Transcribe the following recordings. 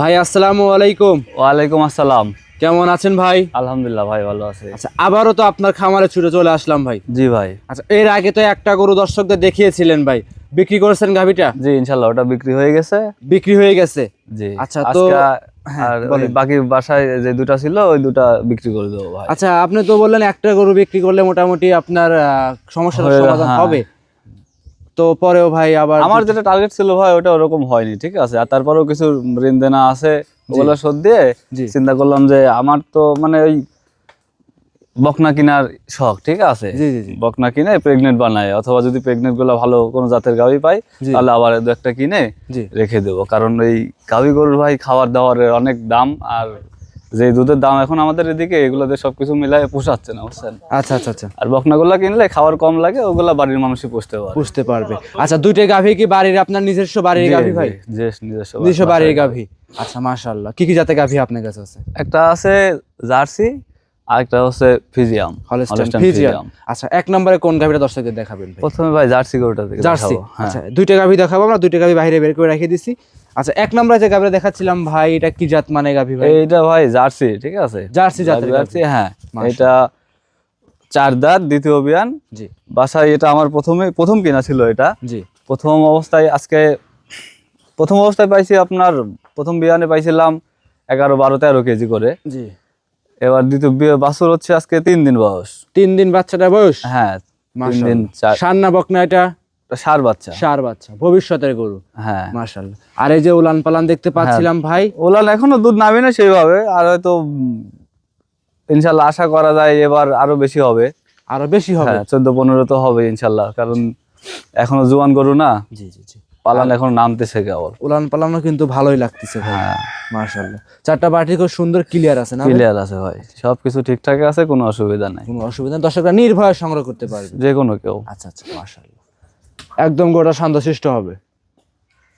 ভাই আসসালামু আলাইকুম। ওয়ালাইকুম আসসালাম। কেমন আছেন ভাই? আলহামদুলিল্লাহ ভাই ভালো আছে। আচ্ছা আবারও তো আপনার খামারে ছুটে চলে আসলাম ভাই। জি ভাই। আচ্ছা এর আগে তো একটা গরু দর্শকদের দেখিয়েছিলেন ভাই। বিক্রি করেছেন গাভিটা? জি ইনশাল্লাহ ওটা বিক্রি হয়ে গেছে। বিক্রি হয়ে গেছে? জি। আচ্ছা, তো- হ্যাঁ, আর বাকি বাসায় যে দুটা ছিল ওই দুটা বিক্রি করে দেবো ভাই। আচ্ছা আপনি তো বললেন একটা গরু বিক্রি করলে মোটামুটি আপনার সমস্যার সমাধান হ্যাঁ। হবে। তো পরেও ভাই আবার আমার যেটা টার্গেট ছিল ভাই ওটা ওরকম হয়নি ঠিক আছে? আর তারপরেও কিছু ঋণ দেনা আছে ওগুলো শোধ দিয়ে চিন্তা করলাম যে আমার তো মানে ওই বকনা কিনার শখ ঠিক আছে? বকনা কিনে প্রেগনেন্ট বানায় অথবা যদি প্রেগনেন্টগুলো ভালো কোনো জাতের গাভি পাই তাহলে আবার দু একটা কিনে রেখে দেবো। কারণ এই গাভি গরুর ভাই খাবার দাবারের অনেক দাম আর যে দুধের দাম এখন আমাদের এদিকে এগুলোতে সবকিছু মিলাই পোষাচ্ছে না বুঝছেন? আচ্ছা আচ্ছা আচ্ছা। আর বকনাগুলা কিনলে খাওয়ার কম লাগে ওগুলা বাড়ির মানুষই পুষতে পারে। বুঝতে পারবে। আচ্ছা দুইটা গাভী কি বাড়ির? আপনার নিজস্ব বাড়ির গাভি ভাই? যে নিজস্ব নিজস্ব। বাড়ির গাভি। আচ্ছা মাশাআল্লাহ। কি কি জাতের গাভী আপনার কাছে আছে? একটা আছে জার্সি আর একটা হচ্ছে ফিজিয়াম ফিজিয়ান আচ্ছা এক নম্বরে কোন গাভিটা দর্শকদের দেখাবেন প্রথমে ভাই জার্সি গরুটা জার্সি। হ্যাঁ। আচ্ছা দুইটা গাভী দেখাবো আমরা দুইটা গাভী বাইরে বের করে রেখে দিছি। আচ্ছা এক নম্বরে যে গাভিটা দেখাচ্ছিলাম ভাই এটা কি জাত মানে গাভি ভাই? এটা ভাই জার্সি ঠিক আছে? জার্সি গাভি জার্সি হ্যাঁ। এটা চার দাঁত দ্বিতীয় বিয়ান জি। বাসায় এটা আমার প্রথমে প্রথম কেনা ছিল এটা। জি। প্রথম অবস্থায় আজকে প্রথম অবস্থায় পাইছি আপনার প্রথম বিয়ানে পাইছিলাম এগারো বারো তেরো কেজি করে। জি। এবার দ্বিতীয় বিয়ে বাছুর হচ্ছে আজকে তিন দিন বয়স। তিন দিন বাচ্চাটা বয়স? হ্যাঁ তিন দিন মাশাআল্লাহ। চার সার না বকনা এটা? সার বাচ্চা। সার বাচ্চা ভবিষ্যতের গরু। হ্যাঁ। মাশাআল্লাহ। আর এই যে উলান পালান দেখতে পাচ্ছিলাম ভাই। ওলান এখনও দুধ নামে না সেইভাবে আর হয়তো ইনশাল্লাহ আশা করা যায় এবার আরও বেশি হবে। আরও বেশি হবে। হ্যাঁ চোদ্দ পনেরো তো হবে ইনশাল্লাহ কারণ এখনও জুয়ান গরু না। জি জি জি। পালান এখন নামতেছে কেবল। উলান পালানো কিন্তু ভালোই লাগতেছে ভাই। হ্যাঁ। মাশাআল্লাহ। চারটা বাটি খুব সুন্দর ক্লিয়ার আছে না ক্লিয়ার আছে ভাই। সবকিছু ঠিকঠাক আছে কোনো অসুবিধা নাই। কোনো অসুবিধা দর্শকরা নির্ভয়ে সংগ্রহ করতে পারবে। যে কোনো কেউ। আচ্ছা আচ্ছা মাশাআল্লাহ। একদম গোটা শান্তশিষ্ট হবে।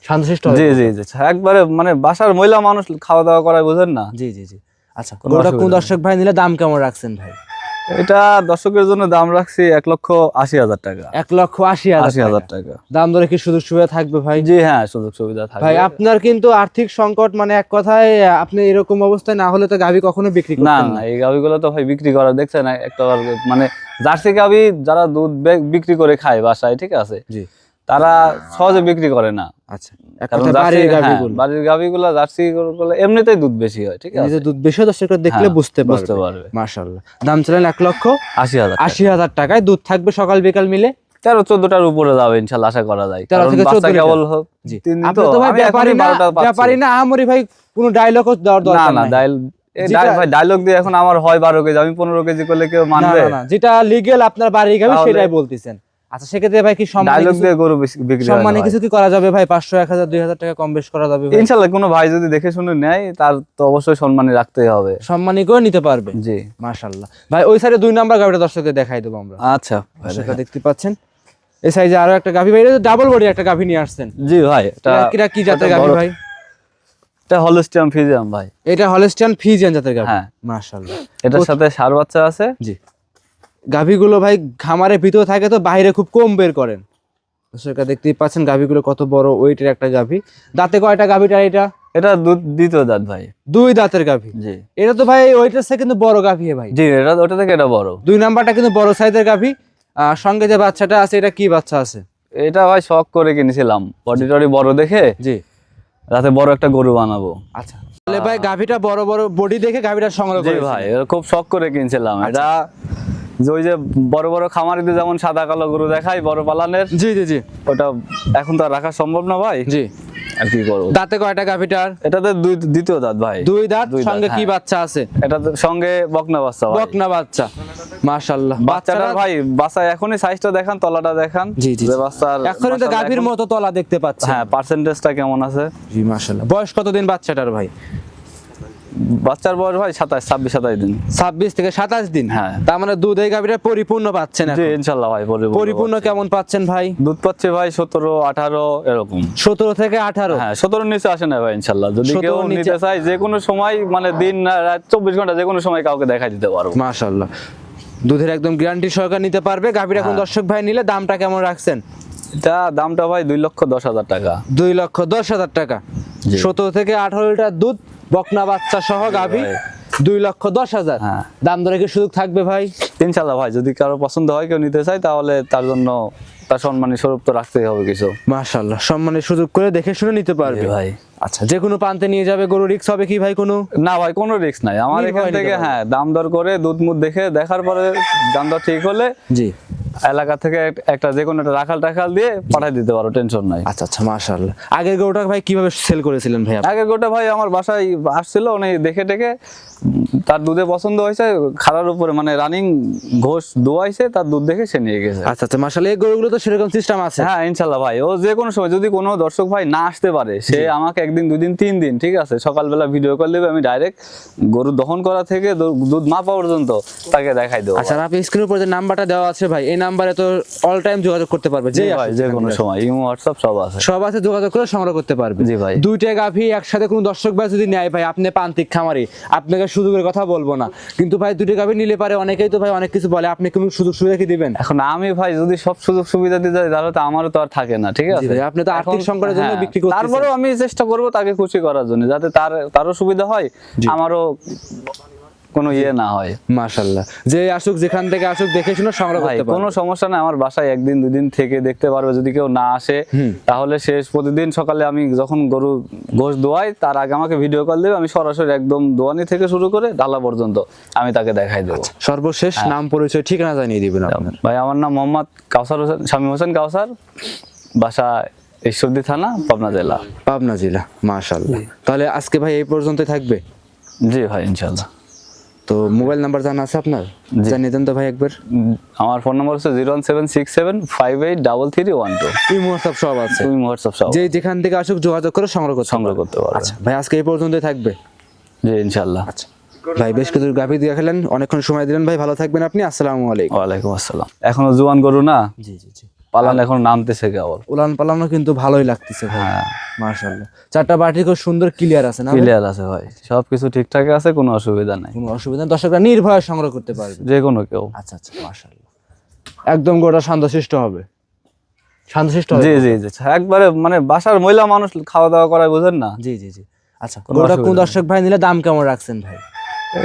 শান্তশিষ্ট হবে জি জি জি। একবারে মানে বাসার মহিলা মানুষ খাওয়া দাওয়া করায় বোঝেন না? জি জি জি। আচ্ছা গোটা কোন দর্শক ভাই নিলে দাম কেমন রাখছেন ভাই? এটা দর্শকের জন্য দাম রাখছি এক লক্ষ আশি হাজার টাকা। এক লক্ষ আশি আশি হাজার টাকা। দাম ধরে কি সুযোগ সুবিধা থাকবে ভাই? জি হ্যাঁ সুযোগ সুবিধা থাকবে। ভাই আপনার কিন্তু আর্থিক সংকট মানে এক কথায় আপনি এরকম অবস্থায় না হলে তো গাভী কখনো বিক্রি না না এই গাভিগুলো তো ভাই বিক্রি করা দেখছেন একটা মানে জার্সি গাভি যারা দুধ বিক্রি করে খায় বাসায় ঠিক আছে? জি। তারা সহজে বিক্রি করে না। আচ্ছা জার্সি বাড়ির হ্যাঁ, গাভীগুলো। গাভিগুলো জার্সি গরুগুলো এমনিতেই দুধ বেশি হয় ঠিক আছে? দুধ বেশি দর্শকরা দেখলে বুঝতে বুঝতে পারবে। পারবে দাম চলেন এক লক্ষ আশি হাজার আশি হাজার টাকায় দুধ থাকবে সকাল বিকাল মিলে? তেরো চোদ্দটার উপরে যাবে ইনশাল্লাহ আশা করা যায়। তেরো থেকে বাচ্চা 14 কেবল হোক ব্যাপারী না ব্যাপারী না আমরি ভাই কোনো ডায়লগও দেওয়ার দরকার না ডায়লগ দিয়ে এখন আমার হয় বারো কেজি আমি পনেরো কেজি করলে কেউ মানবে? যেটা লিগেল আপনার বাড়ির গাভী তাহলে- সেটাই বলতেছেন। আচ্ছা সেক্ষেত্রে ভাই কি সম্মানে ডায়লগ কিছু- দিয়ে গরু বিক্রি সম্মানে কিছু কি করা যাবে ভাই? পাঁচশো এক হাজার দুই হাজার টাকা কম বেশ করা যাবে ইনশাল্লাহ কোনো ভাই যদি দেখে শুনে নেয় তার তো অবশ্যই সম্মানী রাখতেই হবে। সম্মানী করে নিতে পারবে। জি। মাশাল্লাহ। ভাই ওই সাইডে দুই নাম্বার গাভিটা দর্শকদের দেখাই দেবো আমরা। আচ্ছা দর্শকরা দেখতে পাচ্ছেন। এই সাইজে আরও একটা গাভি ভাই এটা ডাবল বডি একটা গাভি নিয়ে আসছেন। জি ভাই এটা কি জাতের গাভি ভাই? এটা হলস্টিয়াম ফিজিয়াম ভাই। এটা হলস্টিয়ান ফিজিয়ান জাতের গাভি। হ্যাঁ। মাশাল্লাহ। এটার সাথে সার বাচ্চা আছে। জি। গাভিগুলো ভাই খামারের ভিতরে থাকে তো বাইরে খুব কম বের করেন। দর্শকরা দেখতেই পাচ্ছেন গাভিগুলো কত বড় ওয়েটের একটা গাভি। দাঁতে কয়টা গাভিটা এটা? এটা দুধ দ্বিতীয় দাঁত ভাই। দুই দাঁতের গাভি। জি। এটা তো ভাই ওইটার থেকে কিন্তু বড় গাভি ভাই। জি এটা ওটা থেকে এটা বড়। দুই নাম্বারটা কিন্তু বড় সাইজের গাভি। আর সঙ্গে যে বাচ্চাটা আছে এটা কি বাচ্চা আছে? এটা ভাই শখ করে কিনেছিলাম। বডি টডি বড় দেখে জি। রাতে বড় একটা গরু বানাবো। আচ্ছা। তাহলে ভাই গাভিটা বড় বড় বডি দেখে গাভিটা সংগ্রহ করে ভাই খুব শখ করে কিনছিলাম। এটা যে ওই যে বড় বড় খামারিতে যেমন সাদা কালো গরু দেখাই বড় পালানের জি জি জি। ওটা এখন তো আর রাখা সম্ভব না ভাই। জি। আর কি করব? দাঁতে কয়টা গাভিটার এটাতে দুই দ্বিতীয় দাঁত ভাই। দুই দাঁত? সঙ্গে কি হ্যাঁ। বাচ্চা আছে? এটাতে সঙ্গে বকনা বাচ্চা ভাই। বকনা বাচ্চা। মাশাআল্লাহ। বাচ্চাটা ভাই বাচ্চা এখনই সাইজটা দেখান তলাটা দেখান। জি, জি, বাচ্চার এখনই তো গাভীর মতো তলা দেখতে পাচ্ছি হ্যাঁ পার্সেন্টেজটা কেমন আছে? জি মাশাআল্লাহ। বয়স কতদিন বাচ্চাটার ভাই? বাচ্চার বয়স ভাই সাতাশ ছাব্বিশ সাতাশ দিন। ছাব্বিশ থেকে সাতাশ দিন? হ্যাঁ। তার মানে দুধ এই গাভীটা পরিপূর্ণ পাচ্ছেন জি ইনশাল্লাহ ভাই পরিপূর্ণ কেমন পাচ্ছেন ভাই? দুধ পাচ্ছে ভাই সতেরো আঠারো এরকম। সতেরো থেকে আঠারো? হ্যাঁ সতেরো নিচে আসে না ভাই ইনশাল্লাহ। যদি কেউ নিতে চায় যে কোনো সময় মানে দিন না রাত চব্বিশ ঘণ্টা যে কোনো সময় কাউকে দেখা দিতে পারব মাশাআল্লাহ। দুধের একদম গ্যারান্টি সরকার নিতে পারবে। গাভীর এখন হ্যাঁ। দর্শক ভাই নিলে দামটা কেমন রাখছেন? এটা দামটা ভাই দুই লক্ষ দশ হাজার টাকা। দুই লক্ষ দশ হাজার টাকা। সতেরো থেকে আঠারো লিটার দুধ বকনা বাচ্চা সহ গাভী দুই লক্ষ দশ হাজার। হ্যাঁ। দাম দরে কি সুযোগ থাকবে ভাই? ইনশাল্লাহ ভাই যদি কারও পছন্দ হয় কেউ নিতে চায় তাহলে তার জন্য তার সম্মানী স্বরূপ তো রাখতেই হবে কিছু। মাশাল্লাহ সম্মানের সুযোগ করে দেখে শুনে নিতে পারবে। ভাই আচ্ছা। যে কোনো প্রান্তে নিয়ে যাবে গরু রিক্স হবে কি ভাই কোনো? না ভাই কোনো রিস্ক নাই। আমার এখান থেকে হ্যাঁ দাম দর করে দুধ মুধ দেখে দেখার পরে দাম দর ঠিক হলে জি। এলাকা থেকে একটা যে কোনো একটা রাখাল টাখাল দিয়ে পাঠিয়ে দিতে পারো টেনশন নাই। আচ্ছা আচ্ছা মাশাল্লাহ আগের গরুটা ভাই কীভাবে সেল করেছিলেন ভাই আগের আগে গোটা ভাই আমার বাসায় আসছিল উনি দেখে টেকে তার দুধে পছন্দ হয়েছে খারার উপরে মানে রানিং ঘোষ দোয়াইছে তার দুধ দেখে সে নিয়ে গেছে। আচ্ছা আচ্ছা মাশাল্লাহ এই গরুগুলো তো সেরকম সিস্টেম আছে। হ্যাঁ ইনশাল্লাহ ভাই ও যে কোনো সময় যদি কোনো দর্শক ভাই না আসতে পারে সে আমাকে একদিন দুই দিন তিন দিন ঠিক আছে সকালবেলা ভিডিও কল দেবে আমি ডাইরেক্ট গরু দহন করা থেকে দুধ মাপা পর্যন্ত তাকে দেখাই দেবো আচ্ছা আপনি স্ক্রিনের উপর যে নাম্বারটা দেওয়া আছে ভাই এই নাম্বারে তো অল টাইম যোগাযোগ করতে পারবে যে ভাই যে কোনো সময় ইমো হোয়াটসঅ্যাপ সব আছে। সব আছে যোগাযোগ করে সংগ্রহ করতে পারবে। জি ভাই। দুইটা গাভী একসাথে কোনো দর্শক ভাই যদি নেয় ভাই আপনি প্রান্তিক খামারি আপনাকে সুযোগের কথা বলব না। কিন্তু ভাই দুইটা গাভী নিলে পারে অনেকেই তো ভাই অনেক কিছু বলে আপনি কোনো সুযোগ সুবিধা কি দিবেন? এখন আমি ভাই যদি সব সুযোগ সুবিধা দিতে যাই তাহলে তো আমারও তো আর থাকে না ঠিক আছে? আপনি তো আর্থিক সংকটের জন্য হ্যাঁ, বিক্রি করতেছেন। তারপরেও আমি চেষ্টা করব তাকে খুশি করার জন্য যাতে তার তারও সুবিধা হয় আমারও কোনো ইয়ে না হয়। মাশাল্লাহ। যে আসুক যেখান থেকে আসুক দেখে শুনে সংগ্রহ করতে পারবে। কোনো সমস্যা নাই আমার বাসায় একদিন দুদিন থেকে দেখতে পারবে যদি কেউ না আসে তাহলে শেষ প্রতিদিন সকালে আমি যখন গরু গোশ দোয়াই তার আগে আমাকে ভিডিও কল দেবে আমি সরাসরি একদম দোয়ানি থেকে শুরু করে ঢালা পর্যন্ত আমি তাকে দেখাই দেবো। সর্বশেষ হ্যাঁ। নাম পরিচয় ঠিকানা জানিয়ে দিবেন আপনার। ভাই আমার নাম মোহাম্মদ কাউসার হোসেন স্বামী হোসেন কাউসার বাসা ঈশ্বরদী থানা পাবনা জেলা। পাবনা জেলা মাশাল্লাহ। তাহলে আজকে ভাই এই পর্যন্তই থাকবে? জি ভাই ইনশাল্লাহ। তো মোবাইল নাম্বার জানা আছে আপনার? জানিয়ে দেন তো ভাই একবার। আমার ফোন নম্বর হচ্ছে zero one seven six seven five eight double three one two. এই হোয়াটসঅ্যাপ সব আছে। তুমি হোয়াটসঅ্যাপ সব যে যেখান থেকে আসুক যোগাযোগ করে সংগ্রহ করতে সংগ্রহ করতে পারবে। আচ্ছা ভাই আজকে এই পর্যন্তই থাকবে। জি ইনশাল্লাহ আচ্ছা। ভাই বেশ কিছু গাভি দিয়ে খেলেন। অনেকক্ষণ সময় দিলেন। ভাই ভালো থাকবেন আপনি। আসসালামু আলাইকুম। ওয়ালাইকুম আসসালাম। এখনও জোয়ান গরু না? জি জি জি। পালান এখন নামতেছে কেবল। উলান পালানো কিন্তু ভালোই লাগতেছে হ্যাঁ। মাশাআল্লাহ। চারটা বাটি খুব সুন্দর ক্লিয়ার আছে না ক্লিয়ার আছে ভাই। সবকিছু ঠিকঠাক আছে কোনো অসুবিধা নাই। কোনো অসুবিধা নেই। দর্শকরা নির্ভয়ে সংগ্রহ করতে পারবে। যে কোনো কেউ। আচ্ছা আচ্ছা মাশাআল্লাহ। একদম গোটা শান্তশিষ্ট হবে। শান্তশিষ্ট হবে? জি জি জি। একবারে মানে বাসার মহিলা মানুষ খাওয়া দাওয়া করায় বুঝেন না। জি জি জি। আচ্ছা গোটা কোন দর্শক ভাই নিলে দাম কেমন রাখছেন ভাই?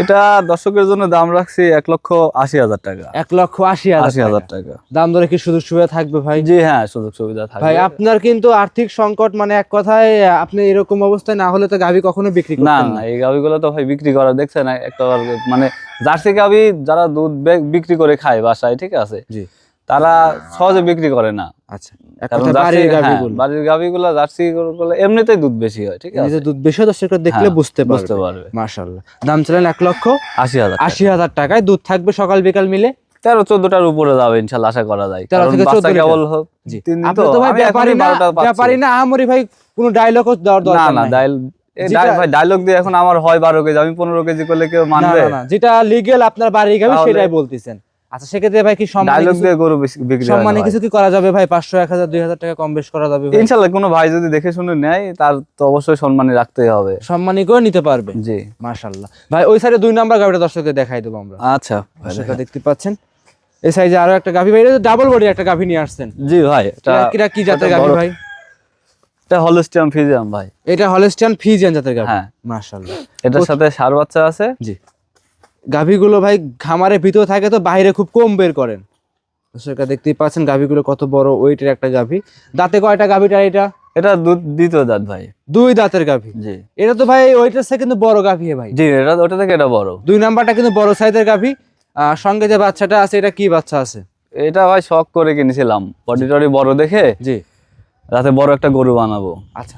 এটা দর্শকের জন্য দাম রাখছি এক লক্ষ আশি হাজার টাকা। এক লক্ষ আশি আশি হাজার টাকা। দাম ধরে কি সুযোগ সুবিধা থাকবে ভাই? জি হ্যাঁ সুযোগ সুবিধা থাকবে। ভাই আপনার কিন্তু আর্থিক সংকট মানে এক কথায় আপনি এরকম অবস্থায় না হলে তো গাভী কখনো বিক্রি না না এই গাভিগুলো তো ভাই বিক্রি করা দেখছেন একটা মানে জার্সি গাভি যারা দুধ বিক্রি করে খায় বাসায় ঠিক আছে? জি। তারা সহজে বিক্রি করে না। আচ্ছা বাড়ির হ্যাঁ, গাভীগুলো বাড়ির গাভিগুলো জার্সি গরুগুলো এমনিতেই দুধ বেশি হয় ঠিক আছে? দুধ বেশি দর্শকরা দেখলে বুঝতে বুঝতে পারবে। পারবে। দাম ছিলেন এক লক্ষ আশি হাজার আশি হাজার টাকায় দুধ থাকবে সকাল বিকাল মিলে? তেরো চোদ্দটার উপরে যাবে ইনশাল্লাহ আশা করা যায়। তেরো থেকে বাচ্চা 14 লিটার। কেবল হোক জি। তিন দিন আপনি তো তো ভাই আমি ব্যাপারই এখনই না আমরি ভাই কোনো ডায়লগও দেওয়ার দরকার না নাই। ভাই ডায়লগ দিয়ে এখন আমার হয় বারো কেজি আমি পনেরো কেজি করলে কেউ মানবে? না, যেটা লিগেল আপনার বাড়ির গাভী তাহলে- সেটাই বলতেছেন। আচ্ছা সেক্ষেত্রে ভাই কি সম্মানে কিছু- গরু বিক্রি সম্মানে কিছু কি করা যাবে ভাই? পাঁচশো এক হাজার দুই হাজার টাকা কম বেশ করা যাবে ইনশাল্লাহ কোনো ভাই যদি দেখে শুনে নেয় তার তো অবশ্যই সম্মানী রাখতেই হবে। সম্মানী করে নিতে পারবে। জি। মাশাল্লাহ। ভাই ওই সাইডে দুই নাম্বার গাভিটা দর্শকদের দেখাই দেবো আমরা। আচ্ছা দর্শকরা দেখতে পাচ্ছেন। এই সাইজে আরও একটা গাভি ভাই এটা ডাবল বডি একটা গাভি নিয়ে আসছেন। জি ভাই এটা কি জাতের গাভি ভাই? এটা হলস্টিয়াম ফিজিয়াম ভাই। এটা হলস্টিয়ান ফিজিয়ান জাতের গাভি। হ্যাঁ। মাশাল্লাহ। এটার সাথে সার বাচ্চা আছে। জি। গাভিগুলো ভাই খামারের ভিতরে থাকে তো বাইরে খুব কম বের করেন। সেটা দেখতেই পাচ্ছেন গাভিগুলো কত বড় ওয়েটের একটা গাভি। দাঁতে কয়টা গাভিটা এটা? এটা দুধ দ্বিতীয় দাঁত ভাই। দুই দাঁতের গাভি। জি। এটা তো ভাই ওইটার থেকে কিন্তু বড় গাভি ভাই। জি এটা ওটা থেকে এটা বড়। দুই নাম্বারটা কিন্তু বড় সাইজের গাভি। আর সঙ্গে যে বাচ্চাটা আছে এটা কি বাচ্চা আছে? এটা ভাই শখ করে কিনেছিলাম। টডি বড় দেখে জি। রাতে বড় একটা গরু বানাবো। আচ্ছা।